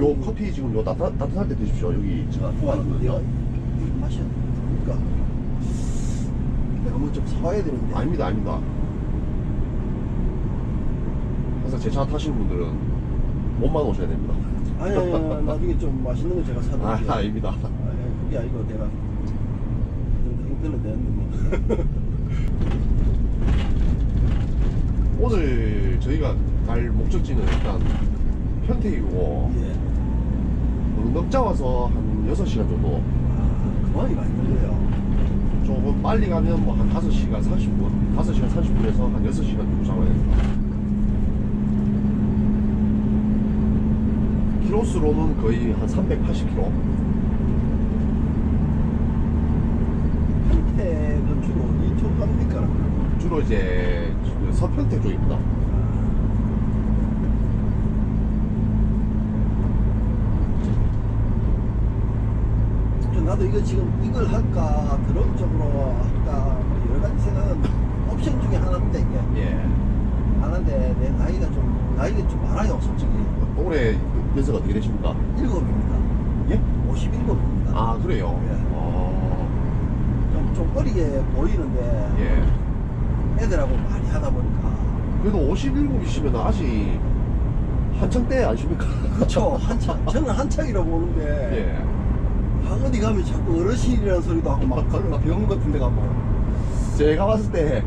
요 커피 지금 요 따뜻, 따뜻할 때 드십시오. 여기 제가 좋아하는 내가 거. 맛이 그러니까 내가 뭐 좀 사와야 되는데 아닙니다, 아닙니다. 항상 제 차 타시는 분들은 몸만 오셔야 됩니다. 아니 아니, 아니 나중에 좀 맛있는 거 제가 아, 사드릴게요 아닙니다. 아니, 그게 아니고 내가 좀 힘들면 되는데 뭐 오늘 저희가 갈 목적지는 일단 편택이고 예. 넉자 와서 한 6시간 정도. 아, 그만이 많이 걸려요. 조금 빨리 가면 뭐 한 5시간 30분 5시간 30분에서 한 6시간 정도 잡아야 됩니다 키로수로는 거의 한 380km 한태는 주로 이쪽 갑니까? 주로 이제 그 서편택 쪽입니다 좀 나도 이거 지금 이걸 할까 드럼 쪽으로 할까 뭐 여러 가지 생각은 옵션 중에 하나입니다 이게 예 하나인데 내 나이가 좀 나이가 좀 많아요 솔직히 올해 연세가 어떻게 되십니까? 일곱입니다 예? 51입니다 아 그래요? 예. 어, 좀, 좀 어리게 보이는데 예 애들하고 많이 하다 보니까 그래도 57이시면 아직 한창 때 아십니까? 그쵸 한창 저는 한창이라 보는데 예. 아, 어디 가면 자꾸 어르신이라는 소리도 하고 막 그런 병원 같은 데 가면 제가 봤을 때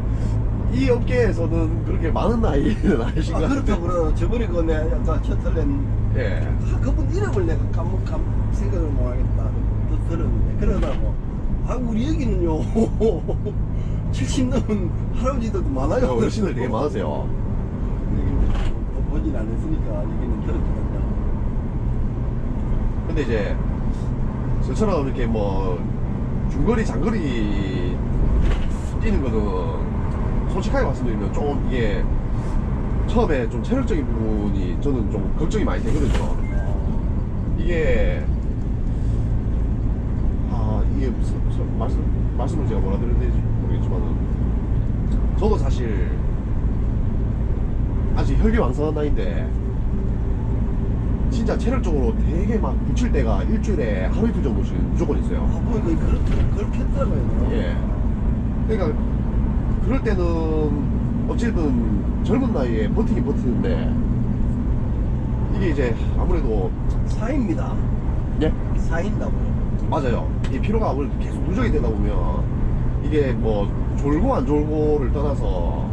이 업계에서는 그렇게 많은 나이는 아니신 아것 그렇다고 같아요. 그래 저번에 그 내가 약간 셔틀렌 예. 아, 그분 이름을 내가 감, 감 생각을 못 하겠다 또 들었는데 그러다고 아 우리 여기는요 70 넘은 할아버지들도 많아요 어르신들 되게 많으세요. 여기는 보진 않았으니까 얘기는 들었거든요 근데 이제 저처럼 이렇게 뭐 중거리 장거리 뛰는 거는 솔직하게 말씀드리면 좀 이게 처음에 좀 체력적인 부분이 저는 좀 걱정이 많이 되거든요. 이게 아 이게 무슨 무슨 말씀 말씀을 제가 뭐라 드려야 되는지 모르겠지만은 저도 사실 아직 혈기 왕성한 나이인데 진짜 체력적으로 되게 막 붙일 때가 일주일에 하루 이틀 정도씩 무조건 있어요. 아 보니까 그렇게 그렇게 했더라고요 예. 그러니까 그럴 때는 어쨌든 젊은 나이에 버티긴 버티는데 이게 이제 아무래도 사입니다 예 사인다고요 맞아요. 이 피로가 아무래도 계속 누적이 되다 보면 이게 뭐 졸고 안 졸고를 떠나서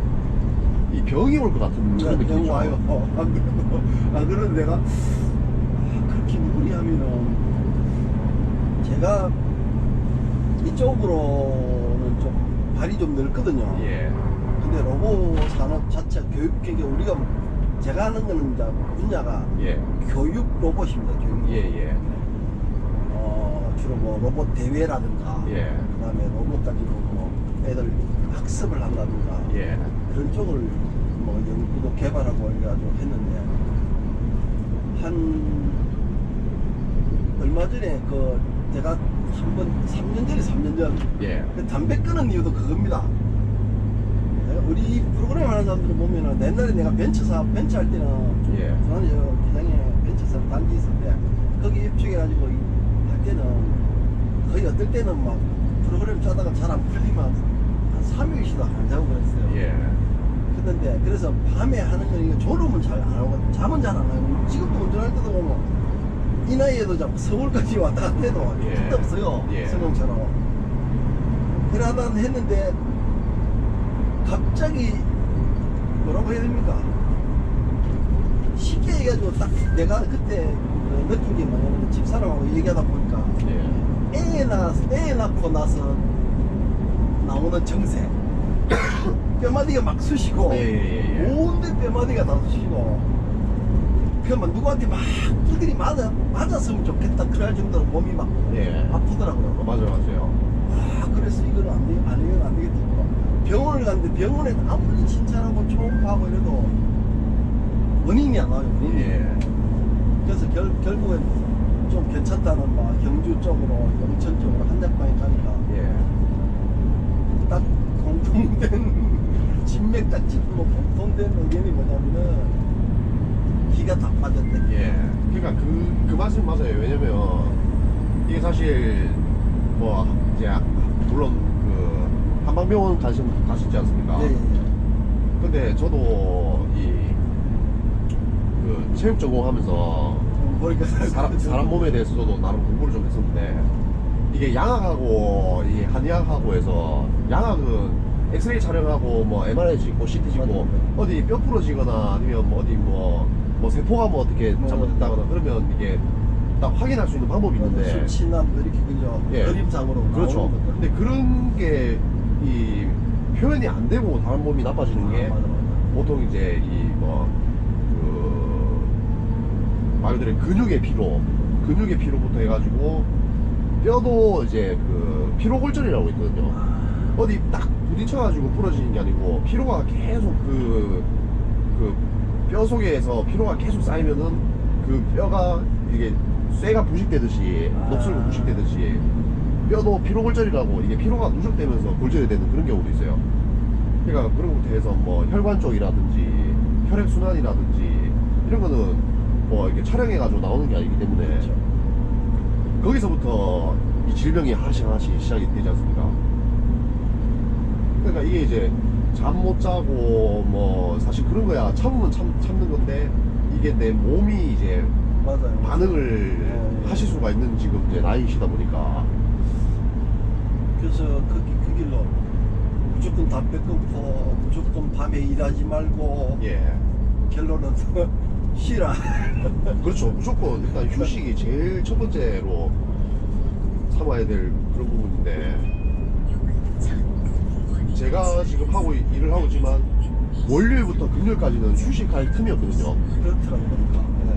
이 병이 올 것 같은 그런 병 느낌이죠. 와요 어, 안 그래도 안 그래도 내가 아, 그렇게 무리하면은 제가 이쪽으로는 좀 발이 좀 넓거든요 예. 근데 로봇 산업 자체 교육 계계 우리가 제가 하는 거는 이제 분야가 예. 교육 로봇입니다 교육 예, 예. 어, 주로 뭐 로봇 대회라든가 예. 그다음에 로봇 가지고 뭐 애들 학습을 한다든가 예. 그런 쪽을 뭐 연구도 개발하고 해가지고 했는데 한 얼마 전에 그 제가 한 번 3년 전에 3년 전 예. 그 담배 끊은 이유도 그겁니다. 내가 우리 프로그램 하는 사람들 보면은 옛날에 내가 벤처 사업 벤처 할 때는 예. 저는 저 기장에 벤처 사업 단지 있을 때 거기 입주해가지고 이- 할 때는 거의 어떨 때는 막 프로그램 짜다가 잘 안 풀리면 한 3일씩도 안 자고 그랬어요. 예. 했는데 그래서 밤에 하는 건 이거 졸음은 잘 안 하고 잠은 잘 안 하고 지금도 운전할 때도 보면 이 나이에도 자꾸 서울까지 왔다 갔다 해도 예. 끝도 없어요 예. 성공처럼 그러다 했는데 갑자기 뭐라고 해야 됩니까 쉽게 얘기해가지고 딱 내가 그때 그 느낀 게 뭐냐면 집사람하고 얘기하다 보니까 예. 애, 낳, 애 낳고 나서 나오는 정세 뼈마디가 막 쑤시고 예, 예, 예. 온데 뼈마디가 다 쑤시고 그러면 누구한테 막 두들이 맞아, 맞았으면 좋겠다 그럴 정도로 몸이 막 예. 아프더라고요 맞아요, 맞아요. 아 그래서 이건 안, 되, 안 되면 안 되겠다 병원을 갔는데 병원에 아무리 진찰하고 초음파하고 이래도 원인이 안 나와요 원인이 예. 그래서 결, 결국엔 좀 괜찮다는 막 경주 쪽으로 영천 쪽으로 한약방에 가니까 예. 딱 공통된 진맥 딱 짚고 공통된 의견이 뭐냐면은 기가 다 빠졌대. 예. 그러니까 그, 그 말씀 맞아요. 왜냐면 이게 사실 뭐 이제 물론 그 한방병원 가시, 가시지 않습니까? 네. 근데 저도 이그 체육 전공하면서 보니까 사람, 사람 몸에 대해서 저도 나름 공부를 좀 했었는데 이게 양악하고 이 한의학하고 해서 양악은 엑스레이 촬영하고 뭐 MRI 찍고 CT 찍고. 어디 뼈 부러지거나 아니면 뭐 어디 뭐, 뭐 세포가 뭐 어떻게 뭐. 잘못됐다거나 그러면 이게 딱 확인할 수 있는 방법이 있는데 수치남 이렇게 그죠 예. 그림상으로 그렇죠. 나오는 것들. 근데 그런 게 이 표현이 안 되고 다른 몸이 나빠지는 게 아, 맞아, 맞아. 보통 이제 이뭐그 말 그대로 근육의 피로, 근육의 피로부터 해가지고 뼈도 이제 그 피로골절이라고 있거든요. 어디 딱 부딪혀가지고 부러지는 게 아니고 피로가 계속 그 그 뼈 속에서 피로가 계속 쌓이면은 그 뼈가 이게 쇠가 부식되듯이 아. 녹슬고 부식되듯이 뼈도 피로골절이라고 이게 피로가 누적되면서 골절이 되는 그런 경우도 있어요. 그러니까 그런 것부터 해서 뭐 혈관 쪽이라든지 혈액 순환이라든지 이런 거는 뭐 이렇게 촬영해 가지고 나오는 게 아니기 때문에 그렇죠. 거기서부터 이 질병이 하나씩 하나씩 시작이 되지 않습니까? 그러니까 이게 이제 잠 못 자고 뭐 사실 그런 거야 참으면 참, 참는 건데 이게 내 몸이 이제 맞아요. 반응을 네. 하실 수가 있는 지금 이제 나이시다 보니까 그래서 그, 기- 그 길로 무조건 담배 끊고 무조건 밤에 일하지 말고 예 결론은 쉬라. 그렇죠 무조건 일단 휴식이 제일 첫 번째로 삼아야 될 그런 부분인데 제가 지금 하고 이- 일을 하고 있지만 월요일부터 금요일까지는 휴식할 틈이 없거든요 그렇더라고요. 네.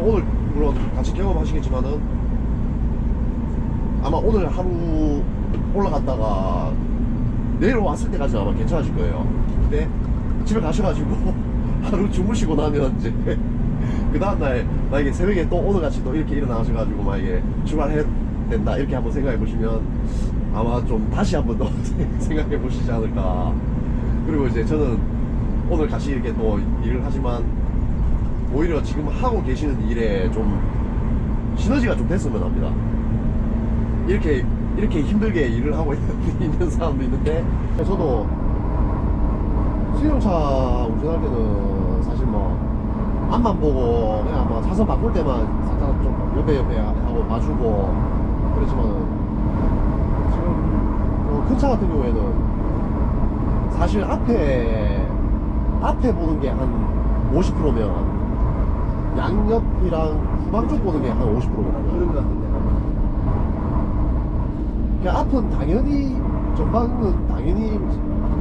오늘 물론 같이 경험하시겠지만은 아마 오늘 하루 올라갔다가 내일 왔을 때까지는 아마 괜찮으실 거예요. 근데 집에 가셔가지고 하루 주무시고 나면 이제 그 다음날 만약에 새벽에 또 오늘같이 또 이렇게 일어나셔가지고 만약에 출발해야 된다 이렇게 한번 생각해 보시면 아마 좀 다시 한번 더 생각해 보시지 않을까. 그리고 이제 저는 오늘 같이 이렇게 또 일을 하지만 오히려 지금 하고 계시는 일에 좀 시너지가 좀 됐으면 합니다. 이렇게 이렇게 힘들게 일을 하고 있는, 사람도 있는데 저도 승용차 운전할 때는 사실 뭐 앞만 보고 그냥 뭐 차선 바꿀 때만 살짝 좀 옆에 옆에 하고 봐주고 그렇지만은 큰 차 같은 경우에는 사실 앞에 앞에 보는 게 한 50%면 양옆이랑 후방 쪽 보는 게 한 50%거든요. 그런 것 같은데. 그러니까 앞은 당연히 전방은 당연히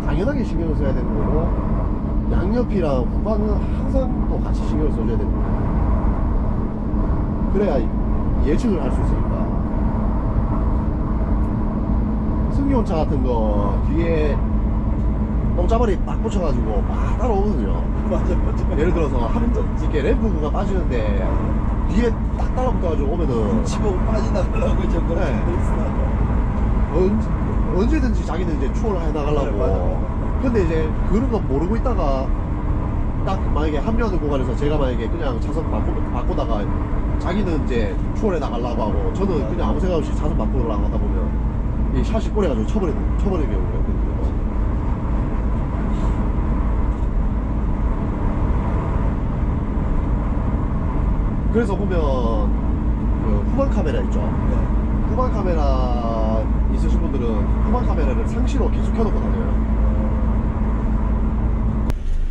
당연하게 신경을 써야 되는 거고 양옆이랑 후방은 항상 또 같이 신경을 써줘야 되는 거예요. 그래야 예측을 할 수 있으니까. 승용차 같은 거 뒤에 똥자발이 딱 붙여가지고 막 따라오거든요. 맞아, 맞아. 예를 들어서 한 이렇게 램프가 빠지는데 뒤에 딱 따라붙어가지고 오면은 치고 빠지나가려고 저거 네. 언, 언제든지 자기는 이제 추월을 해 네, 맞아, 나가려고. 맞아. 근데 이제 그런 거 모르고 있다가 딱 만약에 합류하는 구간에서 제가 만약에 그냥 차선 바꾸, 바꾸다가 자기는 이제 추월해 나가려고 하고 저는 그냥 아무 생각 없이 차선 바꾸러 나가다 보면 이 샷이 꼬려가지고 쳐버리는 경우가 있거든요. 그래서 보면 그 후방 카메라 있죠. 네. 후방 카메라 있으신 분들은 후방 카메라를 상시로 계속 켜놓고 다녀요.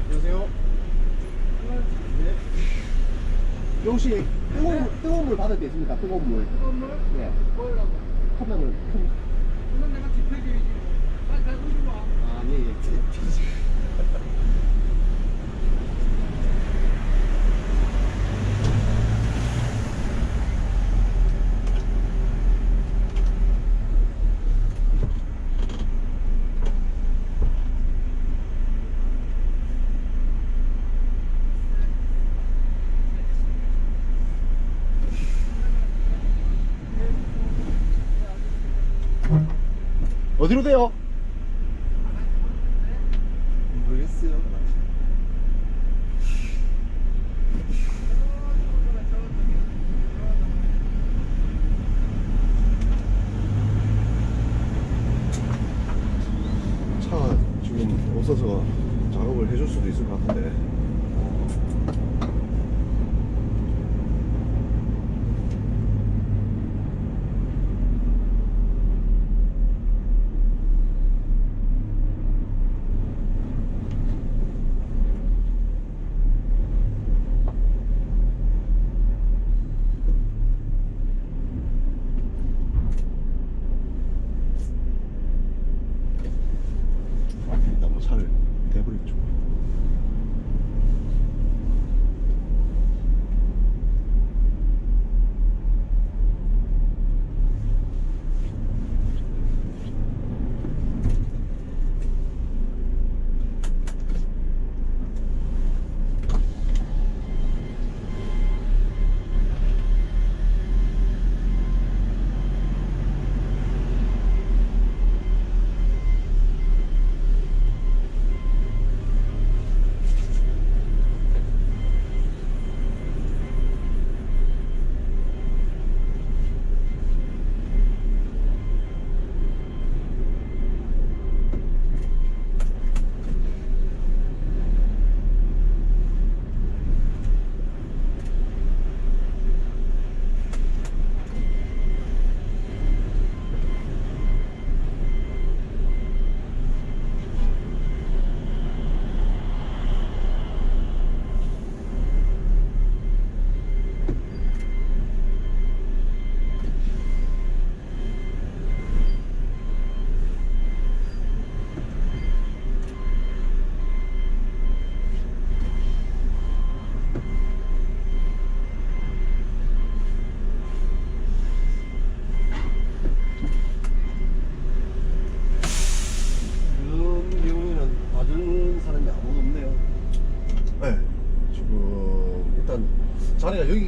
안녕하세요. 네. 혹시 뜨거운, 물- 뜨거운 물 받을 때 있습니까? 뜨거운 물. 뜨거운 물? 네. 컵라면 큰. 그건 내가 집회주의지. 빨리 가서 좀 와. 아, 예, 예. 어디로 돼요?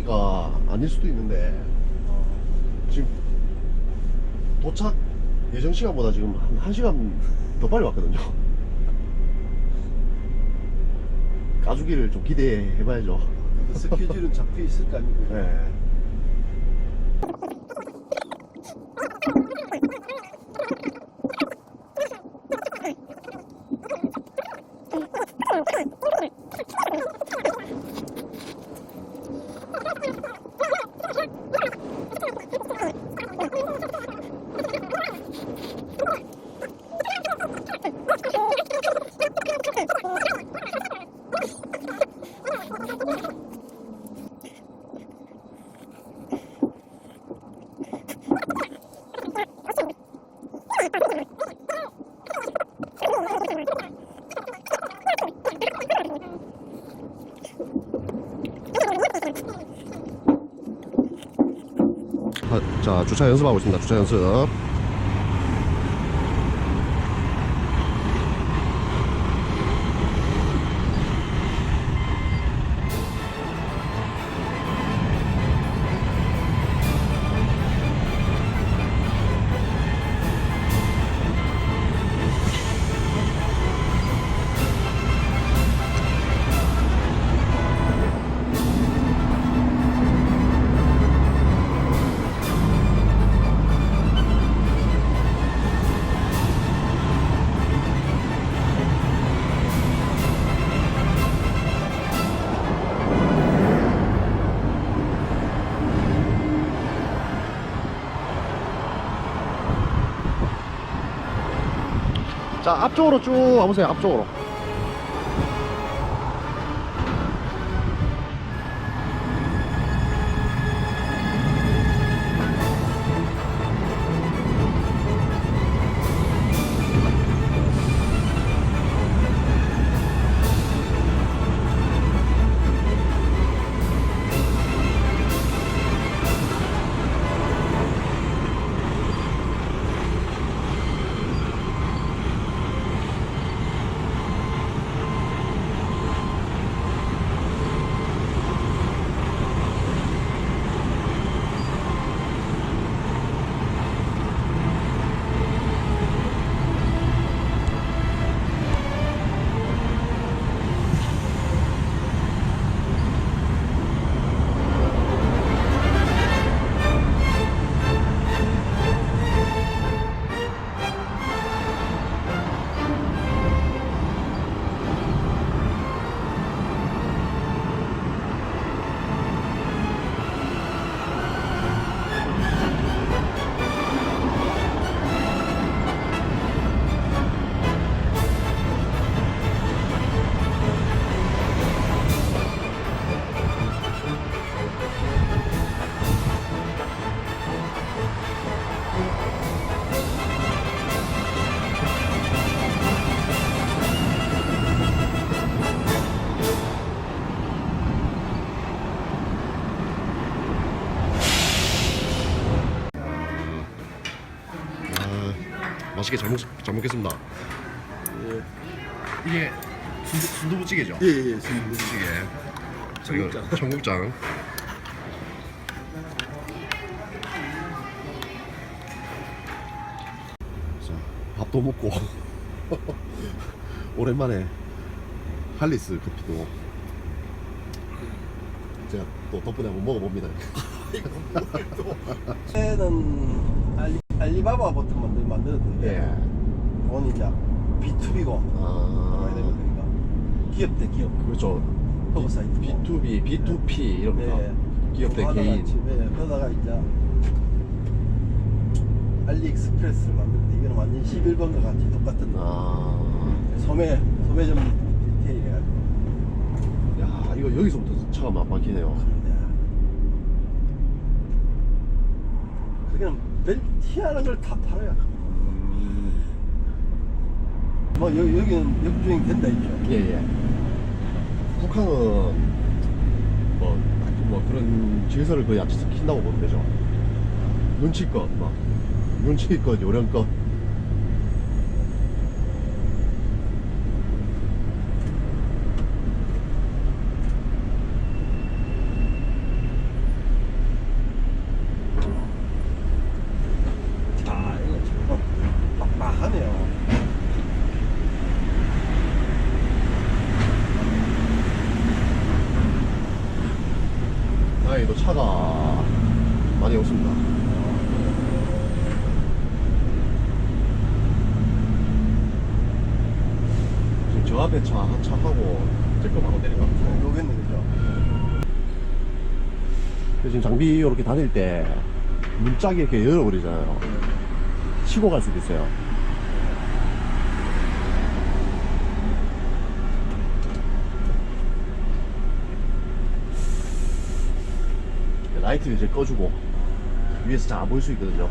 여기가 아닐 수도 있는데 지금 도착 예정 시간보다 지금 한 1시간 더 빨리 왔거든요. 가주기를 좀 기대해 봐야죠. 그 스케줄은 잡혀 있을 거 아닙니까? 네. 아, 자, 주차 연습하고 있습니다. 주차 연습. 자, 앞쪽으로 쭉 와보세요. 앞쪽으로. 맛있게 잘, 먹, 잘 먹겠습니다. 예. 이게 순두, 순두부찌개죠? 예, 예, 예. 순두부찌개. 청국장. 이거 청국장. 자, 밥도 먹고 오랜만에 할리스 커피도 제가 또 덕분에 한번 먹어봅니다. 그때는 알리, 알리바바부터 만들, 만들었는데 예. 그건 이제 B2B고 아, 많이 되는 거니까 기업 대 기업 그렇죠. 허브 사이트 B2B, B2P 이럽니다. 기업 대 그거 개인. 하다가 지- 네, 그러다가 이제 알리익스프레스를 만드는데 이거는 완전 11번과 같이 똑같은 아, 소매 소매점 디테일 해가지고 야 이거 여기서부터 처음 맛박히네요. 그런데 그게는 별 희한한 걸 다 팔아요 음, 뭐 여, 여기는 역주행 된다 있죠 예, 예. 북한은 뭐, 뭐 그런 질서를 거의 안 지킨다고 보면 되죠. 눈치껏, 막, 눈치껏, 요령껏. 아 이거 참 빡빡하네요 다행히도 차가 많이 없습니다. 지금 저 앞에 차, 한 차하고 제거 바로 내린 것 같아요. 요겠네 그죠 지금 장비 이렇게 다닐 때 문짝이 이렇게 열어버리잖아요. 치고 갈 수도 있어요. 라이트 이제 꺼주고 위에서 잘 안 보일 수 있거든요.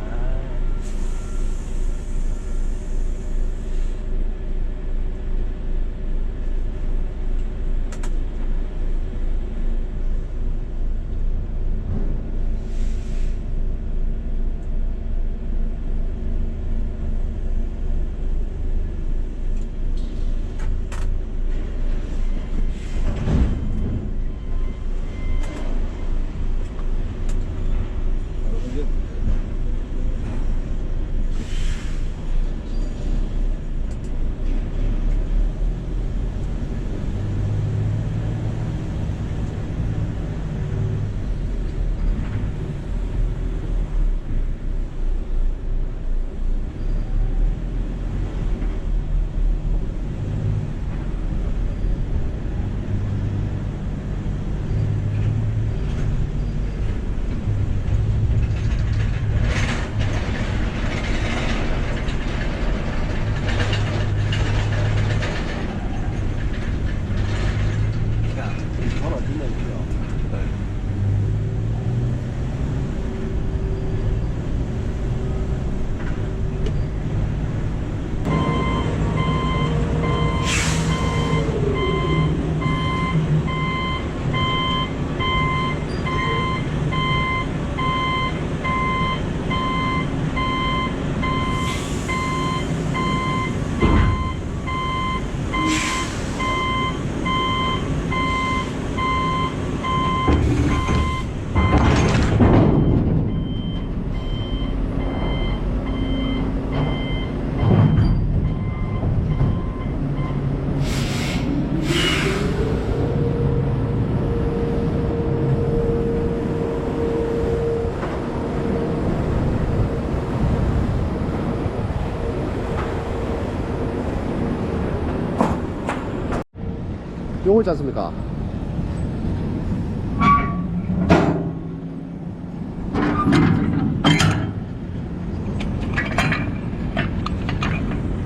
요거 있지 않습니까?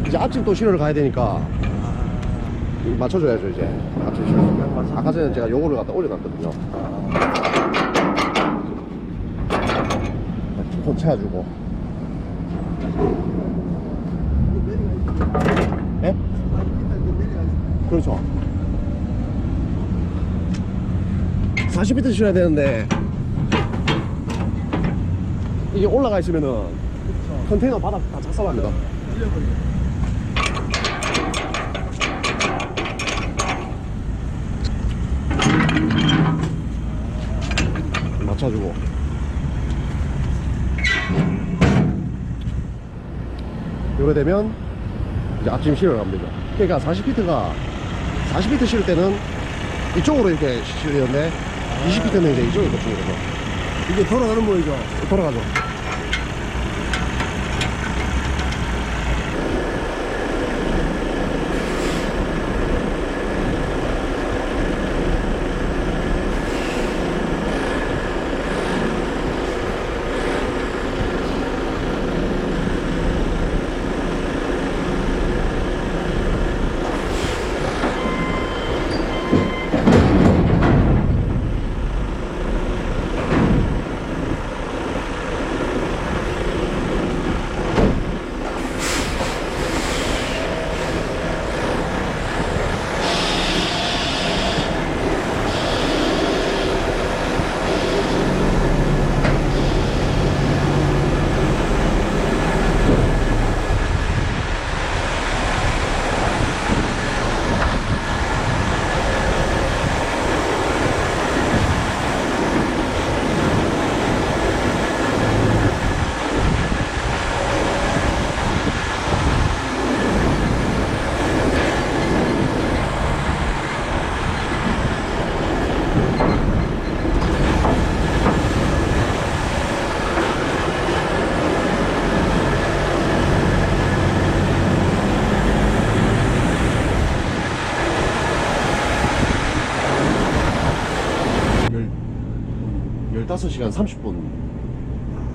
이제 아침 또 실으러 가야 되니까 맞춰줘야죠 이제. 아침 실으러 아까 전에 제가 요거를 갖다 올려놨거든요. 조금 채워주고. 예? 그렇죠 40m 실어야 되는데. 이게 올라가 있으면은 컨테이너 바닥 다 작살납니다. 맞춰주고. 요래 되면 이제 앞짐 실어 갑니다. 그러니까 40피트가 40피트 실을 때는 이쪽으로 이렇게 실리는데 20피트는 이제 이쪽에 꽂히는 거죠 이게 돌아가는 모이죠. 돌아가죠 열, 15시간 30분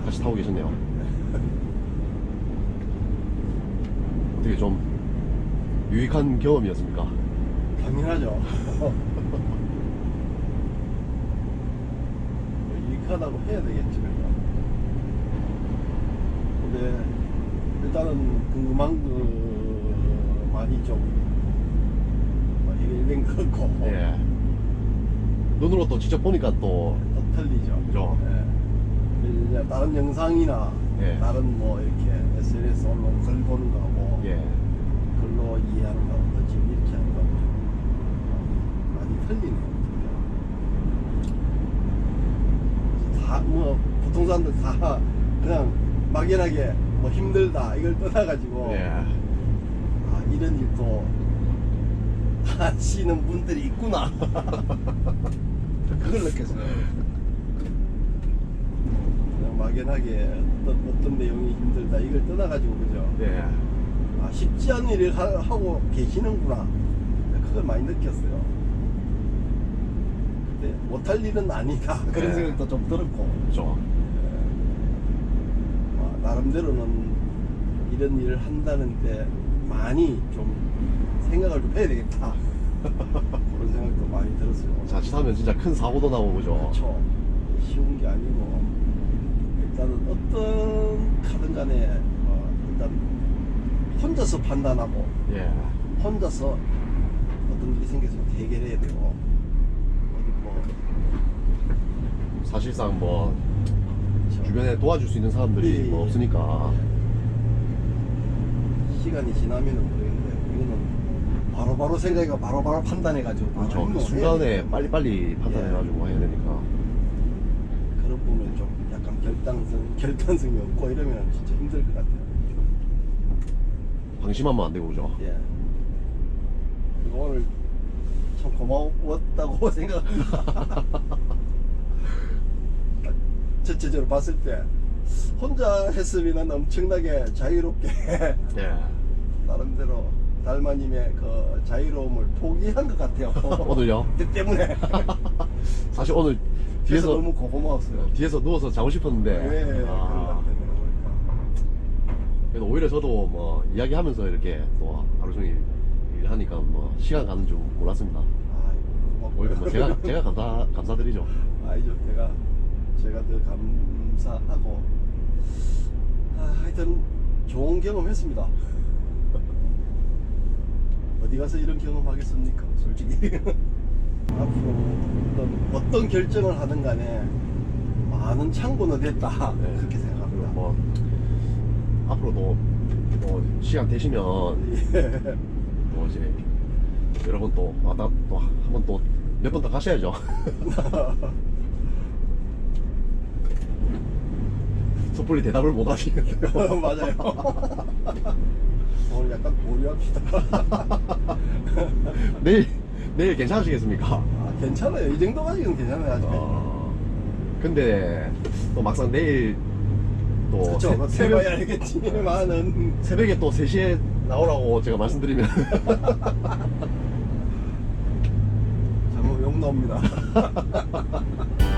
같이 타고 계셨네요 어떻게 좀 유익한 경험이었습니까? 당연하죠. 유익하다고 해야 되겠지. 근데 일단은 궁금한 거 많이 좀 뭐, 일일된 그렇고 예. 눈으로 또 직접 보니까 또또 틀리죠. 그죠? 예. 이제 다른 영상이나 예. 다른 뭐 이렇게 SNS 올라온 글 보는 거하고 예. 글로 이해하는 거하고 또 지금 이렇게 하는 거하고 좀 많이 틀리네요. 다뭐 보통 사람들 다 그냥 막연하게 뭐 힘들다 이걸 떠나가지고 예. 아, 이런 일도 하시는 분들이 있구나. 그걸 느꼈어요. 막연하게 어떤, 어떤 내용이 힘들다 이걸 떠나가지고 그죠. 예. 아, 쉽지 않은 일을 하, 하고 계시는구나. 그걸 많이 느꼈어요. 근데 못할 일은 아니다. 그런 네. 생각도 좀 들었고. 그죠. 아, 나름대로는 이런 일을 한다는데 많이 좀 생각을 좀 해야 되겠다. 그런 생각도 많이 들었어요. 자칫하면 진짜 큰 사고도 나고 그죠. 그렇죠. 쉬운 게 아니고 어떤 카든 간에 어, 일단 혼자서 판단하고 예. 혼자서 어떤 일이 생겼으면 해결해야 되고 어디 뭐 사실상 뭐 그렇죠. 주변에 도와줄 수 있는 사람들이 예, 예, 뭐 예. 없으니까 시간이 지나면은 모르겠는데 이거는 바로바로 생각해가 바로바로 판단해가지고 바로 그렇죠. 그 행동을 해야 순간에. 빨리빨리 판단해가지고 해야 되니까. 그런 부분은 좀 결단성 결단성이 없고 이러면 진짜 힘들 것 같아요. 방심하면 안 되고 그죠. 예. 그리고 오늘 참 고마웠다고 생각합니다. 전체적으로 봤을 때 혼자 했으면 엄청나게 자유롭게 예. 나름대로 달마님의 그 자유로움을 포기한 것 같아요. 오늘요? 그 때문에 사실 오늘 그래서 뒤에서 너무 고마웠어요. 뒤에서 누워서 자고 싶었는데 네, 그런 것 아, 같아요. 그래도 오히려 저도 뭐 이야기하면서 이렇게 또 하루 종일 일하니까 뭐 시간 가는 줄 몰랐습니다. 아이고, 오히려 뭐 제가 제가 감사 감사드리죠. 아니죠. 제가 제가 더 감사하고 아, 하여튼 좋은 경험했습니다. 어디 가서 이런 경험하겠습니까? 솔직히 앞으로 어떤, 어떤 결정을 하든 간에 많은 참고는 됐다 네. 그렇게 생각합니다. 뭐 앞으로도 뭐 시간 되시면 예. 뭐 이제 여러분 또 왔다 또한번 또 몇 번 더 가셔야죠. 섣불리 대답을 못 하시는데요. 맞아요. 오늘 약간 고려합시다. 내일 내일 괜찮으시겠습니까? 아, 괜찮아요. 이 정도 가지고는 괜찮아요. 아직. 어, 근데 또 막상 내일 또. 새- 뭐 새벽, 새봐야 알겠지만은. 새벽에 또 3시에 나오라고 제가 말씀드리면 잘못 욕 나옵니다.